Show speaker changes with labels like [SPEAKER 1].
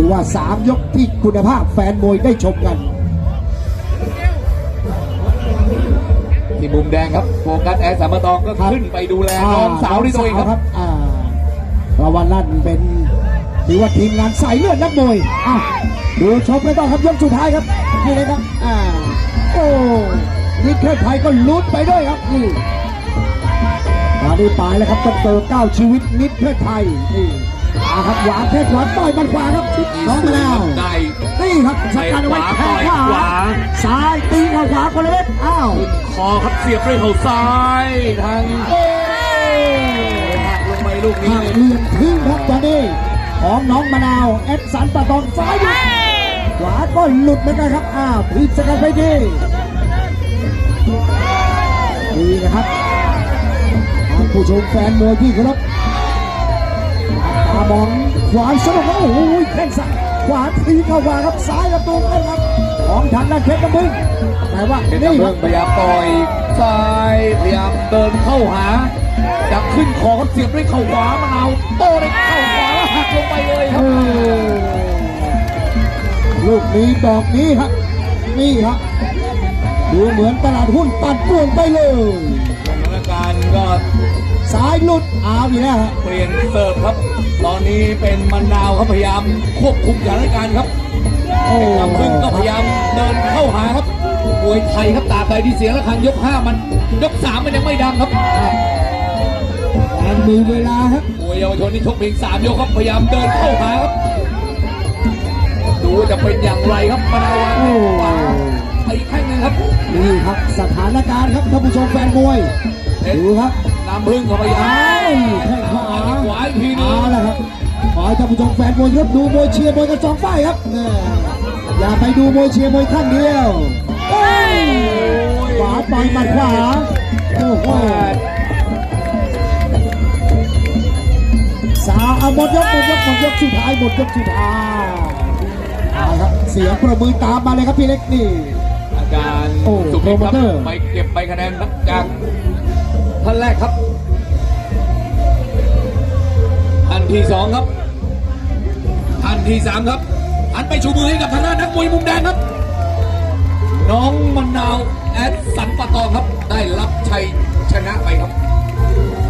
[SPEAKER 1] ถือว่า 3 ยกที่คุณภาพแฟนมวยได้ชมกัน
[SPEAKER 2] ที่มุมแดงครับ โฟกัสแอร์สามตองก็
[SPEAKER 1] ครับ
[SPEAKER 2] ขึ้นไปดูแลน้องสาวที่ตัวเองครับ
[SPEAKER 1] อ่าเพราะว่านั่นเป็นถือว่าทีมงานสายเลือดนักมวยอะดูชมกันต่อครับยกสุดท้ายครับนี่เลยครับอ่าโอ้นี่เทศไทยก็ลุ้นไปด้วยครับนี่ตอนนี้ปลายแล้วครับต้องเติมเก้าชีวิตนิดเทศไทยนี่ อาครับหวานเทศหวานต่อยบันขวาครับน้องมะนาว
[SPEAKER 2] ได้
[SPEAKER 1] นี่ครับสกัดเอาไว้
[SPEAKER 2] ข
[SPEAKER 1] แท
[SPEAKER 2] วาง
[SPEAKER 1] ขวา
[SPEAKER 2] ขวา
[SPEAKER 1] ซ้ายตีเข้าขวาคนละเม็ดอ้าว
[SPEAKER 2] คอครับเสียบด้วยเข่าซ้ายทาง
[SPEAKER 1] โอ้
[SPEAKER 2] หักลงไปลูกนี้
[SPEAKER 1] หักเหลี่ยมทิ้งครับตอนนี้ของน้องมะนาวแอดสันปะตองซ้ายอยู่ขวาก็หลุดเหมือนกันครับอ้าวพีสกัดไปดีดีนะครับท่านผู้ชมแฟนมวยที่เคารพตามองขวาสนุกครับโอ้โหแข้งซ้ายขวาทีเข้าขวาครับซ้ายกับตูมครับของทางด้านเพชรน้ำมึงแต่ว่า
[SPEAKER 2] เป็น
[SPEAKER 1] นี่
[SPEAKER 2] ตะ
[SPEAKER 1] ค
[SPEAKER 2] เบิ
[SPEAKER 1] รับ
[SPEAKER 2] งพยายามต่อยซ้ายพยายามเดินเข้าหาจับขึ้นคอครับเสียบด้วยเข่าขวามะนาวโต้ด้วยเข่าขวาแล้วหักลงไปเลยค
[SPEAKER 1] เอ
[SPEAKER 2] รับ
[SPEAKER 1] อลูกนี้ดอกนี้ครับนี่ครับดูเหมือนตลาดหุ้นปั่นป่วนไปเลย
[SPEAKER 2] สถานการณ์ก็
[SPEAKER 1] สายหลุดเอาอีกแล้วฮะ
[SPEAKER 2] เปลี่ยนเสิร์ฟครับ ตอนนี้เป็นมะนาวครับพยายามควบคุมสถานการณ์ครับ
[SPEAKER 1] โอ้
[SPEAKER 2] ลำพึ่งก็พยายามเดินเข้าหาครับมวยไทยครับตราบใดที่เสียงระฆังยกห้ามัน ยกสามมันยังไม่ดังครับ
[SPEAKER 1] มันมีเวลาครับ
[SPEAKER 2] มวยเยาวชนนี่ชกเพียงสามยกครับพยายามเดินเข้าหาครับ ดูว่าจะเป็นอย่างไรครับมะนาววาง
[SPEAKER 1] โอ้
[SPEAKER 2] ขวาไปอีกแข้งหนึงครับ
[SPEAKER 1] นี่ครับสถานการณ์ครับท่านผู้ชมแฟนมวยดูครับ
[SPEAKER 2] น้ำพึ่งก็พยายา
[SPEAKER 1] อ้าว
[SPEAKER 2] ม
[SPEAKER 1] แข้งขวา
[SPEAKER 2] ขวาอีกทีหนึ
[SPEAKER 1] เอา
[SPEAKER 2] ง
[SPEAKER 1] ละครับขอให้ท่านผู้ชมแฟนมวยครับดูมวยเชียร์มวยกันสองฝ่ายครับแน่อย่าไปดูมวยเชียร์มวยข้างเดียวโอ้ยขวาต่อยหมัดขวาโอ้โหสาวเอาหมดยกหมดยกหมดยกสุดท้ายหมดยกสุดท้ายเอาครับเสียงประมือตามมาเลยครับพี่เล็กนี่
[SPEAKER 2] อาการ
[SPEAKER 1] โอ้
[SPEAKER 2] สุขิตครับ
[SPEAKER 1] โปรโมเตอร์
[SPEAKER 2] ไปเก็บใบคะแนนครับจาก ท่านแรกครับ ท่านที่สองครับ ท่านที่สามครับหันไปชูมือให้กับทางด้านนักมวยมุมแดงครับ น้องมะนาวแอดสันปะตองครับ ได้รับชัยชนะไปครับ